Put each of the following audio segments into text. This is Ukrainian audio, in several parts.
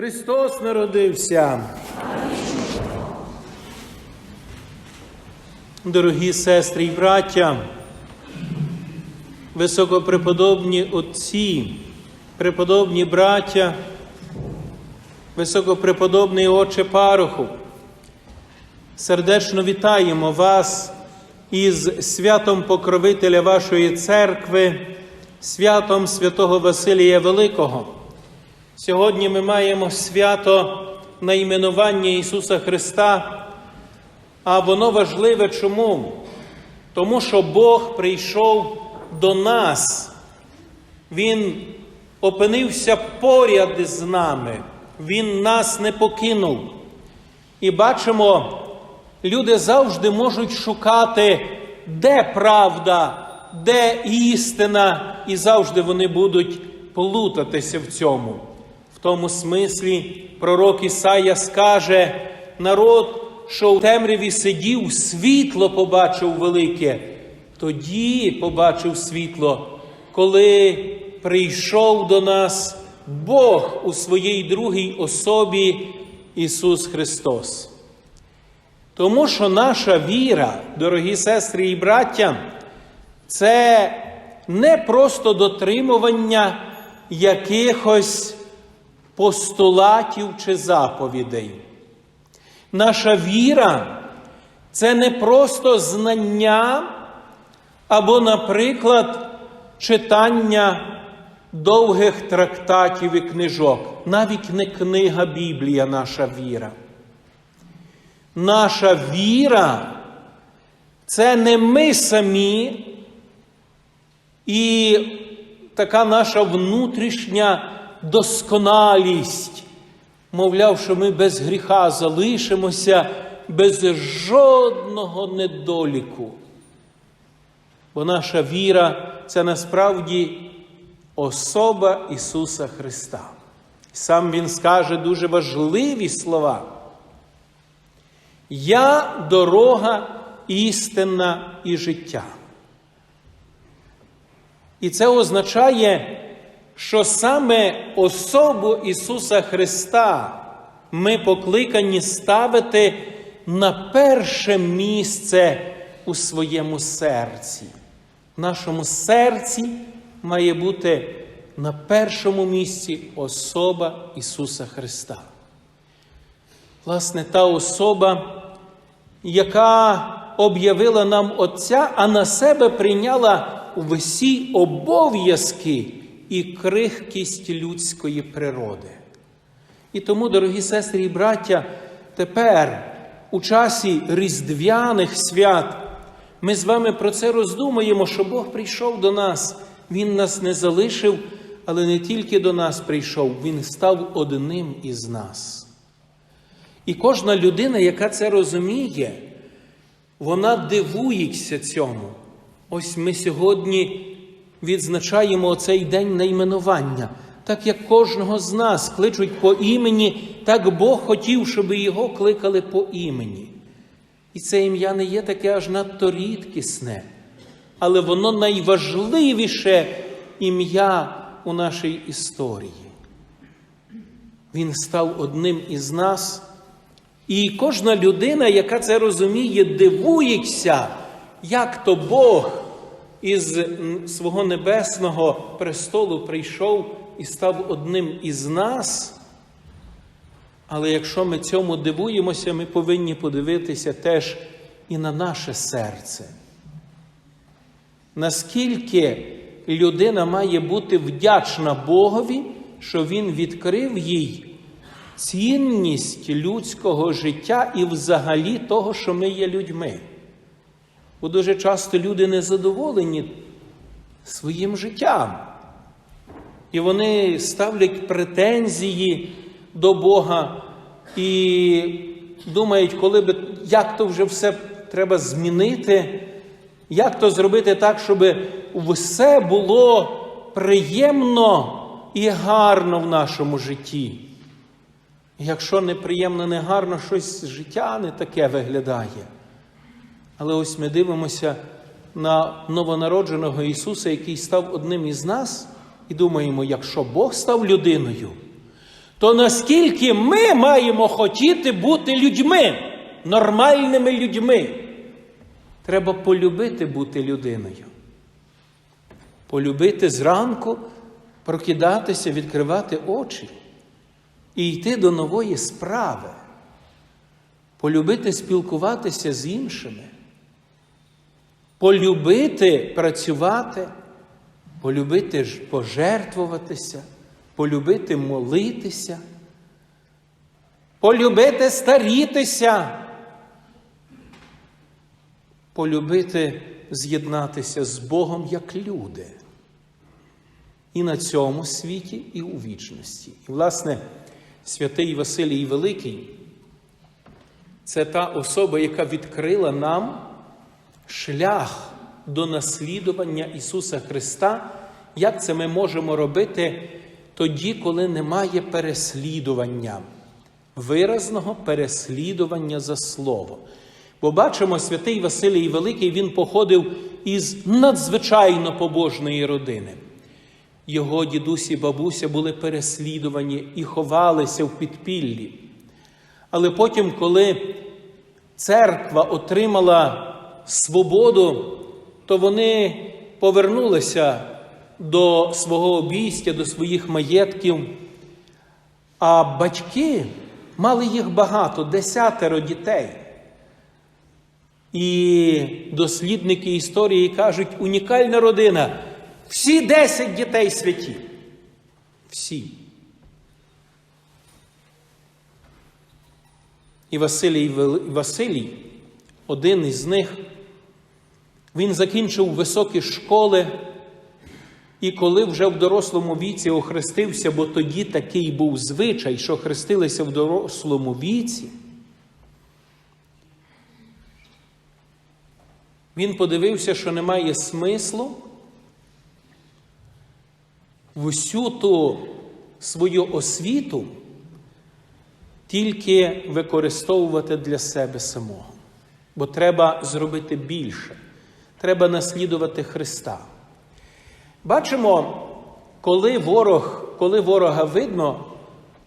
Христос народився. Дорогі сестри і браття, високопреподобні отці, преподобні браття, високопреподобний отче пароху, сердечно вітаємо вас із святом покровителя вашої церкви, святом святого Василія Великого. Сьогодні ми маємо свято найменування Ісуса Христа, а воно важливе чому? Тому що Бог прийшов до нас, Він опинився поряд з нами, Він нас не покинув. І бачимо, люди завжди можуть шукати, де правда, де істина, і завжди вони будуть плутатися в цьому. В тому смислі пророк Ісая скаже, народ, що у темряві сидів, світло побачив велике. Тоді побачив світло, коли прийшов до нас Бог у своїй другій особі Ісус Христос. Тому що наша віра, дорогі сестри і браття, це не просто дотримування якихось постулатів чи заповідей. Наша віра це не просто знання або, наприклад, читання довгих трактатів і книжок, навіть не книга Біблія, наша віра. Наша віра це не ми самі і така наша внутрішня досконалість, мовляв, що ми без гріха залишимося без жодного недоліку. Бо наша віра це насправді особа Ісуса Христа. Сам Він скаже дуже важливі слова. Я дорога істинна і життя. І це означає, що саме особу Ісуса Христа ми покликані ставити на перше місце у своєму серці. В нашому серці має бути на першому місці особа Ісуса Христа. Власне, та особа, яка об'явила нам Отця, а на себе прийняла всі обов'язки і крихкість людської природи. І тому, дорогі сестри і браття, тепер, у часі різдвяних свят, ми з вами про це роздумуємо, що Бог прийшов до нас, Він нас не залишив, але не тільки до нас прийшов, Він став одним із нас. І кожна людина, яка це розуміє, вона дивується цьому. Ось ми сьогодні відзначаємо цей день найменування. Так як кожного з нас кличуть по імені, так Бог хотів, щоб його кликали по імені. І це ім'я не є таке аж надто рідкісне, але воно найважливіше ім'я у нашій історії. Він став одним із нас. І кожна людина, яка це розуміє, дивується, як то Бог із свого небесного престолу прийшов і став одним із нас. Але якщо ми цьому дивуємося, ми повинні подивитися теж і на наше серце. Наскільки людина має бути вдячна Богові, що Він відкрив їй цінність людського життя і взагалі того, що ми є людьми. Бо дуже часто люди незадоволені своїм життям. І вони ставлять претензії до Бога і думають, коли би, як то вже все треба змінити, як то зробити так, щоб все було приємно і гарно в нашому житті. Якщо неприємно, не гарно, щось життя не таке виглядає. Але ось ми дивимося на новонародженого Ісуса, який став одним із нас, і думаємо, якщо Бог став людиною, то наскільки ми маємо хотіти бути людьми, нормальними людьми, треба полюбити бути людиною. Полюбити зранку, прокидатися, відкривати очі і йти до нової справи, полюбити спілкуватися з іншими, полюбити працювати, полюбити пожертвуватися, полюбити молитися, полюбити старітися, полюбити з'єднатися з Богом як люди. І на цьому світі, і у вічності. І, власне, святий Василій Великий це та особа, яка відкрила нам шлях до наслідування Ісуса Христа. Як це ми можемо робити тоді, коли немає переслідування, виразного переслідування за Слово? Бо бачимо, святий Василій Великий він походив із надзвичайно побожної родини. Його дідусь і бабуся були переслідувані і ховалися в підпіллі. Але потім, коли церква отримала свободу, то вони повернулися до свого обійстя, до своїх маєтків. А батьки мали їх багато, десятеро дітей. І дослідники історії кажуть, унікальна родина. Всі десять дітей святі. Всі. І Василій, Василій, один із них, він закінчив високі школи, і коли вже в дорослому віці охрестився, бо тоді такий був звичай, що хрестилися в дорослому віці, він подивився, що немає смислу в усю ту свою освіту тільки використовувати для себе самого. Бо треба зробити більше. Треба наслідувати Христа. Бачимо, коли ворог, коли ворога видно,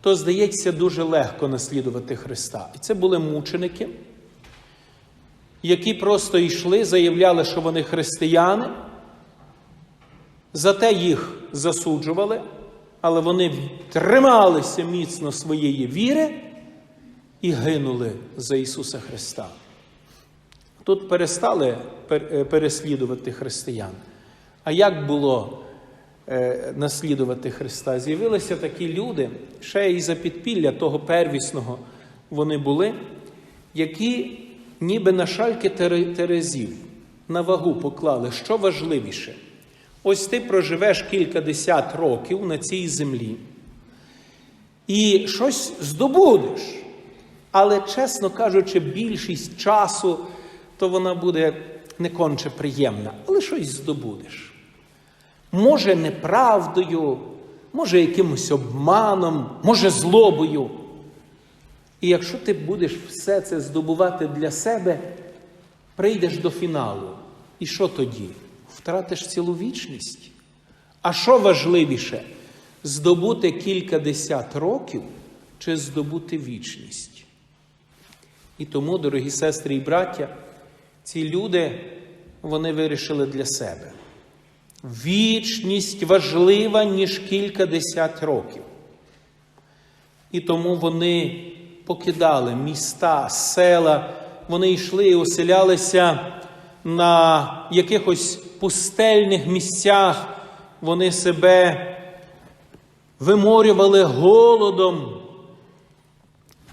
то здається дуже легко наслідувати Христа. І це були мученики, які просто йшли, заявляли, що вони християни. Зате їх засуджували, але вони трималися міцно своєї віри і гинули за Ісуса Христа. Тут перестали переслідувати християн. А як було е, наслідувати Христа? З'явилися такі люди, ще і за підпілля того первісного вони були, які ніби на шальки терезів на вагу поклали, що важливіше. Ось ти проживеш кількадесят років на цій землі і щось здобудеш. Але, чесно кажучи, більшість часу то вона буде не конче приємна, але щось здобудеш. Може, неправдою, може, якимось обманом, може, злобою. І якщо ти будеш все це здобувати для себе, прийдеш до фіналу. І що тоді? Втратиш цілу вічність. А що важливіше, здобути кількадесят років чи здобути вічність? І тому, дорогі сестри і браття, ці люди вони вирішили для себе. Вічність важлива, ніж кількадесят років. І тому вони покидали міста, села, вони йшли і оселялися на якихось пустельних місцях, вони себе виморювали голодом,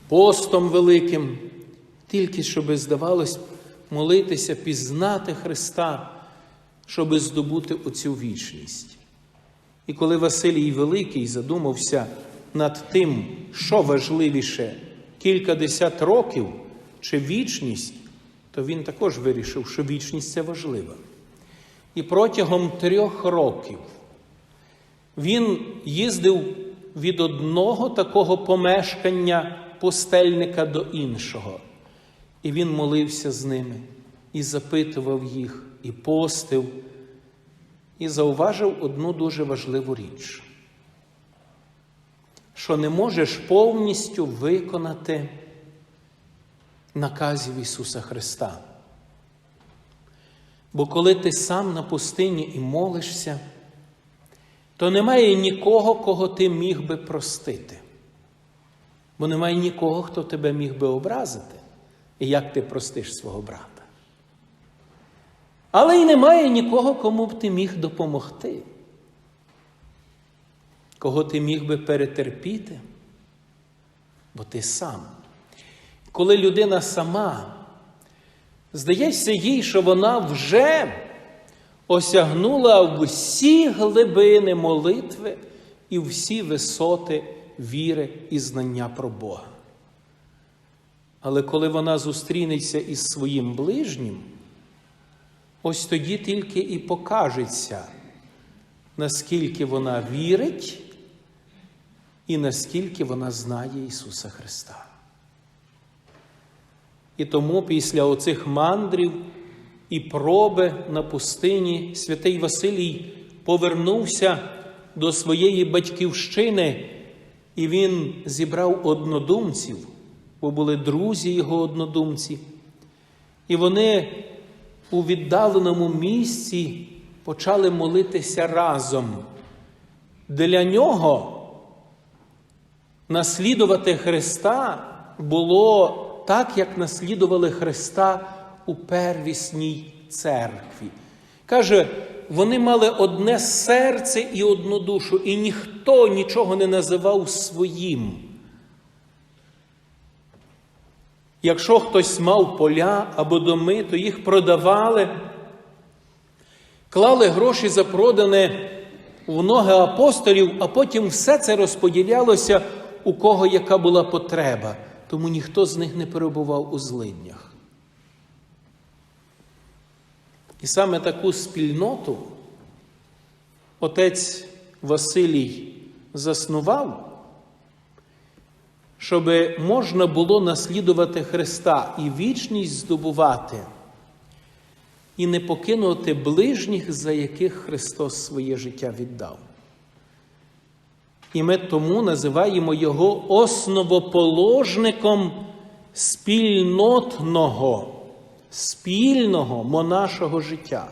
постом великим, тільки щоб, здавалось, молитися, пізнати Христа, щоб здобути оцю вічність. І коли Василій Великий задумався над тим, що важливіше кількадесят років чи вічність, то він також вирішив, що вічність це важлива. І протягом трьох років він їздив від одного такого помешкання пустельника до іншого. І він молився з ними, і запитував їх, і постив, і зауважив одну дуже важливу річ. що не можеш повністю виконати наказів Ісуса Христа. Бо коли ти сам на пустині і молишся, то немає нікого, кого ти міг би простити. Бо немає нікого, хто тебе міг би образити, і як ти простиш свого брата. Але й немає нікого, кому б ти міг допомогти, кого ти міг би перетерпіти, бо ти сам. Коли людина сама, здається їй, що вона вже осягнула всі глибини молитви і всі висоти віри і знання про Бога. Але коли вона зустрінеться із своїм ближнім, ось тоді тільки і покажеться, наскільки вона вірить і наскільки вона знає Ісуса Христа. І тому після оцих мандрів і проби на пустині святий Василій повернувся до своєї батьківщини, і він зібрав однодумців, бо були друзі його однодумці. І вони у віддаленому місці почали молитися разом. Для нього наслідувати Христа було так, як наслідували Христа у первісній церкві. Каже, вони мали одне серце і одну душу, і ніхто нічого не називав своїм. Якщо хтось мав поля або доми, то їх продавали, клали гроші за продане в ноги апостолів, а потім все це розподілялося, у кого яка була потреба, тому ніхто з них не перебував у злиднях. І саме таку спільноту отець Василій заснував, щоб можна було наслідувати Христа і вічність здобувати, і не покинути ближніх, за яких Христос своє життя віддав. І ми тому називаємо Його основоположником спільнотного, спільного монашого життя.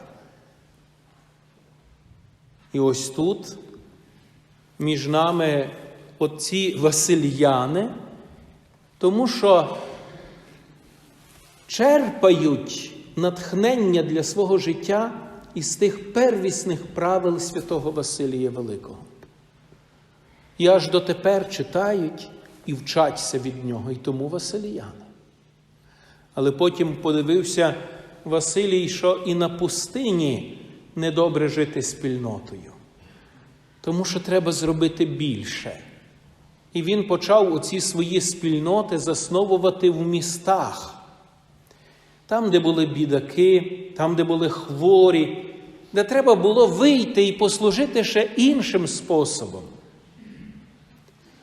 І ось тут між нами отці Васильяни, тому що черпають натхнення для свого життя із тих первісних правил святого Василія Великого. І аж дотепер читають і вчаться від нього, і тому Василіяни. Але потім подивився Василій, що і на пустині недобре жити спільнотою, тому що треба зробити більше. І він почав оці свої спільноти засновувати в містах, там, де були бідаки, там, де були хворі, де треба було вийти і послужити ще іншим способом.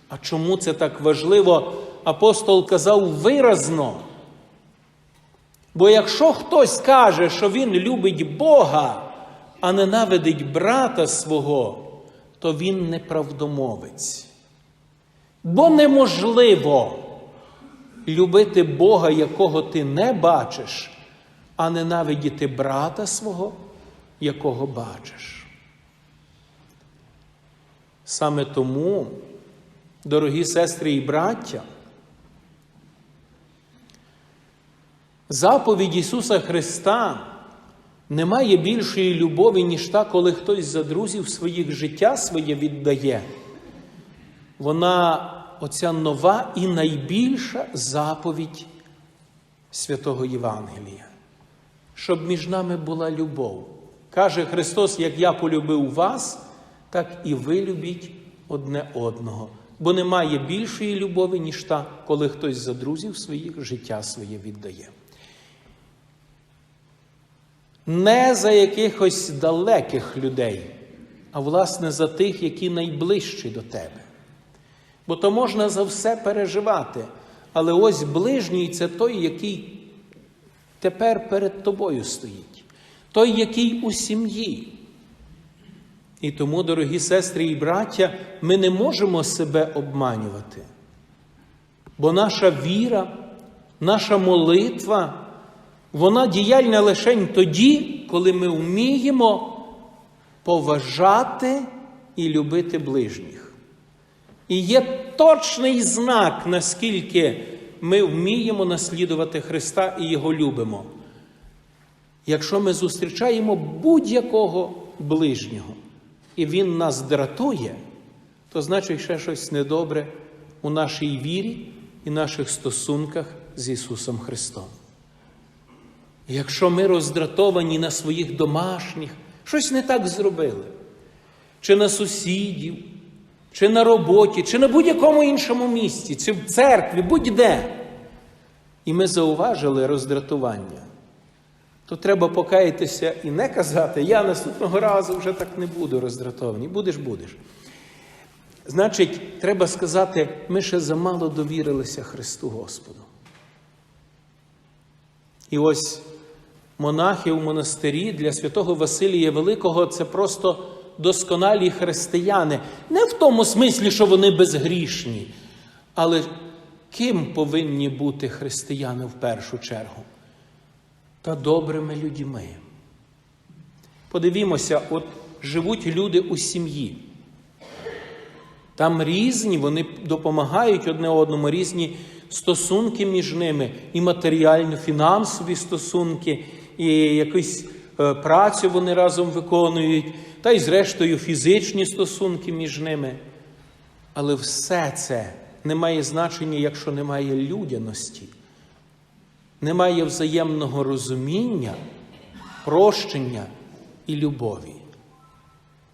А чому це так важливо? Апостол казав виразно. Бо якщо хтось каже, що він любить Бога, а ненавидить брата свого, то він неправдомовець. Бо неможливо любити Бога, якого ти не бачиш, а ненавидіти брата свого, якого бачиш. Саме тому, дорогі сестри і браття, заповідь Ісуса Христа немає більшої любові, ніж та, коли хтось за друзів своїх життя своє віддає. Вона оця нова і найбільша заповідь святого Євангелія, щоб між нами була любов. Каже Христос, як я полюбив вас, так і ви любіть одне одного. Бо немає більшої любові, ніж та, коли хтось за друзів своїх життя своє віддає. Не за якихось далеких людей, а власне за тих, які найближчі до тебе. Бо то можна за все переживати. Але ось ближній це той, який тепер перед тобою стоїть, той, який у сім'ї. І тому, дорогі сестри і браття, ми не можемо себе обманювати. Бо наша віра, наша молитва, вона діяльна лише тоді, коли ми вміємо поважати і любити ближніх. І є точний знак, наскільки ми вміємо наслідувати Христа і Його любимо. Якщо ми зустрічаємо будь-якого ближнього, і Він нас дратує, то значить ще щось недобре у нашій вірі і наших стосунках з Ісусом Христом. Якщо ми роздратовані на своїх домашніх, щось не так зробили, чи на сусідів, чи на роботі, чи на будь-якому іншому місці, чи в церкві, будь-де, і ми зауважили роздратування, то треба покаятися і не казати, я наступного разу вже так не буду роздратований. Будеш, будеш. Значить, треба сказати, ми ще замало довірилися Христу Господу. І ось монахи в монастирі для святого Василія Великого це просто досконалі християни. Не в тому смислі, що вони безгрішні, але ким повинні бути християни в першу чергу? Та добрими людьми. Подивімося, от живуть люди у сім'ї. Там різні, вони допомагають одне одному, різні стосунки між ними, і матеріально-фінансові стосунки, і якусь е, працю вони разом виконують, та й, зрештою, фізичні стосунки між ними. Але все це не має значення, якщо немає людяності, немає взаємного розуміння, прощення і любові.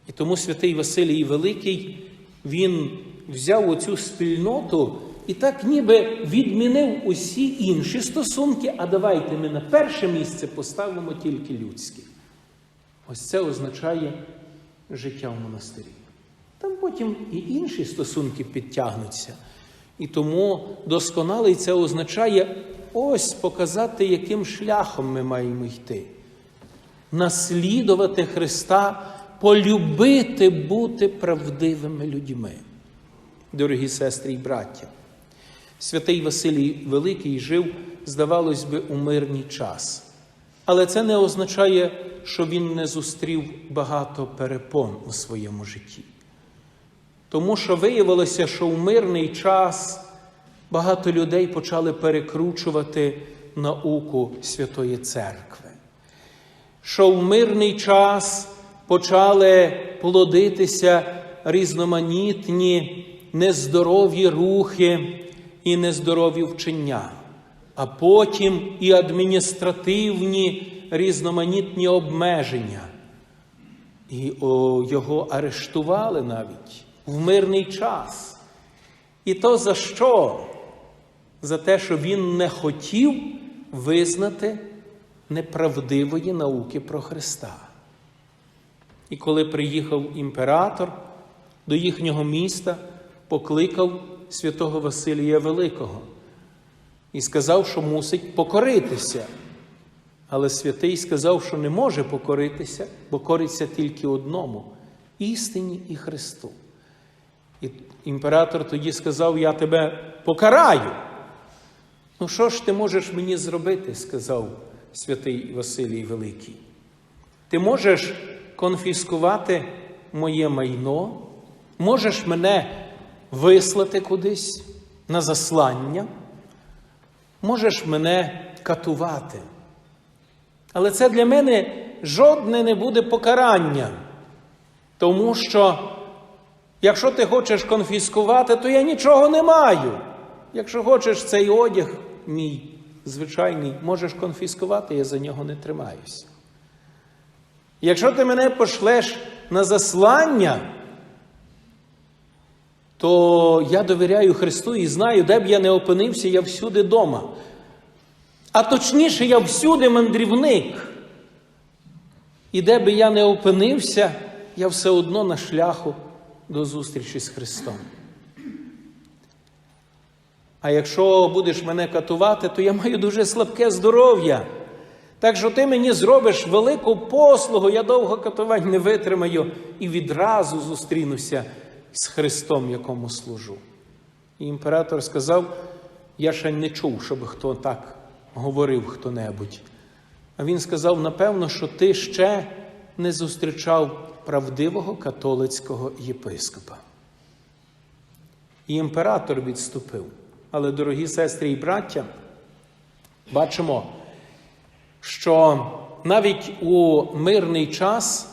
І тому святий Василій Великий він взяв оцю спільноту і так ніби відмінив усі інші стосунки, а давайте ми на перше місце поставимо тільки людське. Ось це означає життя в монастирі. Там потім і інші стосунки підтягнуться. І тому досконалий це означає ось показати, яким шляхом ми маємо йти. Наслідувати Христа полюбити бути правдивими людьми. Дорогі сестри і браття, святий Василій Великий жив, здавалось би, у мирний час. Але це не означає, що він не зустрів багато перепон у своєму житті. Тому що виявилося, що в мирний час багато людей почали перекручувати науку Святої Церкви. Що в мирний час почали плодитися різноманітні нездорові рухи і нездорові вчення, а потім і адміністративні різноманітні обмеження. І о, його арештували навіть в мирний час. І то за що? За те, що він не хотів визнати неправдивої науки про Христа. І коли приїхав імператор до їхнього міста, покликав святого Василія Великого і сказав, що мусить покоритися. Але святий сказав, що не може покоритися, бо кориться тільки одному істині і Христу. І імператор тоді сказав: Я тебе покараю. Ну, що ж ти можеш мені зробити? сказав святий Василій Великий. Ти можеш конфіскувати моє майно, можеш мене вислати кудись на заслання, можеш мене катувати. Але це для мене жодне не буде покарання, тому що, якщо ти хочеш конфіскувати, то я нічого не маю. Якщо хочеш цей одяг, мій звичайний, можеш конфіскувати, я за нього не тримаюся. Якщо ти мене пошлеш на заслання, то я довіряю Христу і знаю, де б я не опинився, я всюди дома. А точніше, я всюди мандрівник. І де би я не опинився, я все одно на шляху до зустрічі з Христом. А якщо будеш мене катувати, то я маю дуже слабке здоров'я. Так що ти мені зробиш велику послугу, я довго катувань не витримаю і відразу зустрінуся з Христом, якому служу. І імператор сказав: я ще не чув, щоб хто так говорив хто-небудь. А він сказав: напевно, що ти ще не зустрічав правдивого католицького єпископа. І імператор відступив. Але, дорогі сестри і браття, бачимо, що навіть у мирний час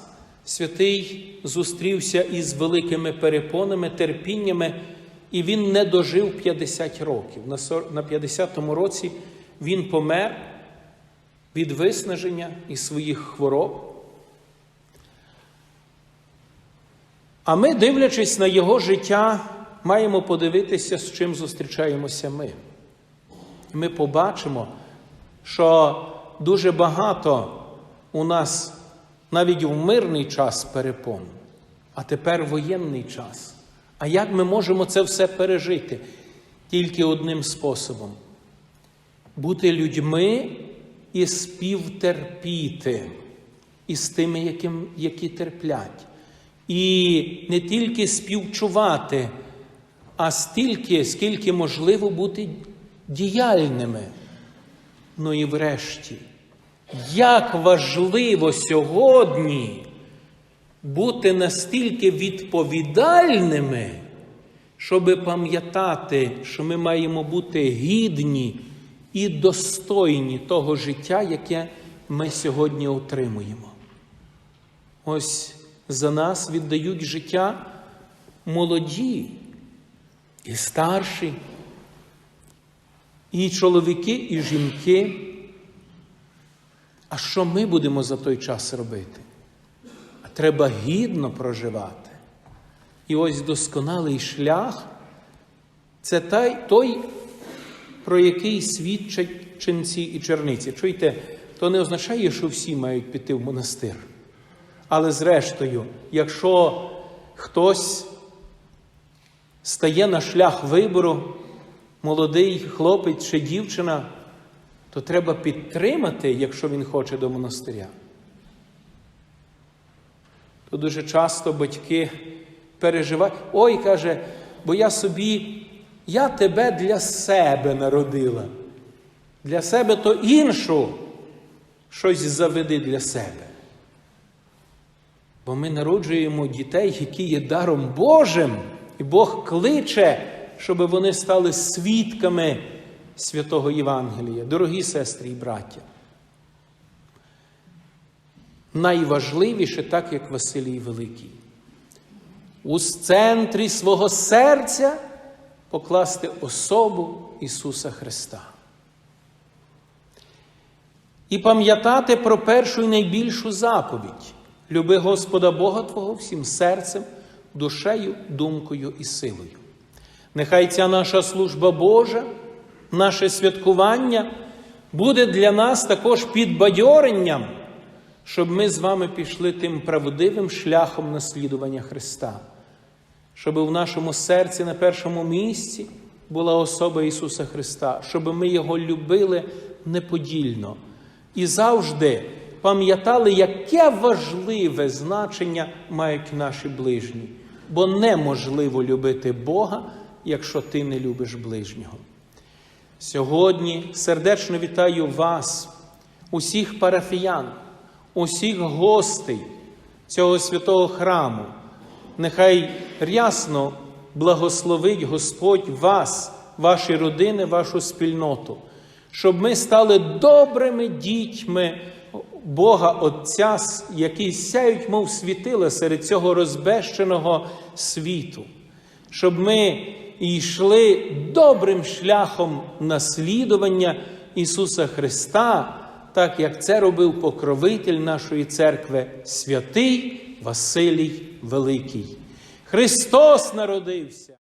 святий зустрівся із великими перепонами, терпіннями, і він не дожив 50 років. На 50-му році він помер від виснаження і своїх хвороб. А ми, дивлячись на його життя, маємо подивитися, з чим зустрічаємося ми. Ми побачимо, що дуже багато у нас навіть в мирний час перепон, а тепер воєнний час. А як ми можемо це все пережити? Тільки одним способом бути людьми і співтерпіти із тими, яким, які терплять. І не тільки співчувати, а стільки, скільки можливо бути діяльними. Ну і врешті, як важливо сьогодні бути настільки відповідальними, щоб пам'ятати, що ми маємо бути гідні і достойні того життя, яке ми сьогодні отримуємо. Ось за нас віддають життя молоді і старші, і чоловіки, і жінки. А що ми будемо за той час робити? А треба гідно проживати. І ось досконалий шлях це той, про який свідчать ченці і черниці. Чуєте, то не означає, що всі мають піти в монастир. Але зрештою, якщо хтось стає на шлях вибору, молодий хлопець чи дівчина, то треба підтримати, якщо він хоче до монастиря. То дуже часто батьки переживають, ой, каже, бо я собі, я тебе для себе народила. Для себе то іншу щось заведи для себе. Бо ми народжуємо дітей, які є даром Божим, і Бог кличе, щоб вони стали свідками святого Євангелія. Дорогі сестри і браття. Найважливіше, так як Василій Великий, у центрі свого серця покласти особу Ісуса Христа. І пам'ятати про першу і найбільшу заповідь. Люби Господа Бога Твого всім серцем, душею, думкою і силою. Нехай ця наша служба Божа, наше святкування буде для нас також підбадьоренням, щоб ми з вами пішли тим правдивим шляхом наслідування Христа, щоб в нашому серці на першому місці була особа Ісуса Христа, щоб ми Його любили неподільно і завжди пам'ятали, яке важливе значення мають наші ближні. Бо неможливо любити Бога, якщо ти не любиш ближнього. Сьогодні сердечно вітаю вас, усіх парафіян, усіх гостей цього святого храму. Нехай рясно благословить Господь вас, ваші родини, вашу спільноту, щоб ми стали добрими дітьми. Бога Отця, які сяють, мов світила серед цього розбещеного світу, щоб ми йшли добрим шляхом наслідування Ісуса Христа, так як це робив покровитель нашої церкви, святий Василій Великий. Христос народився!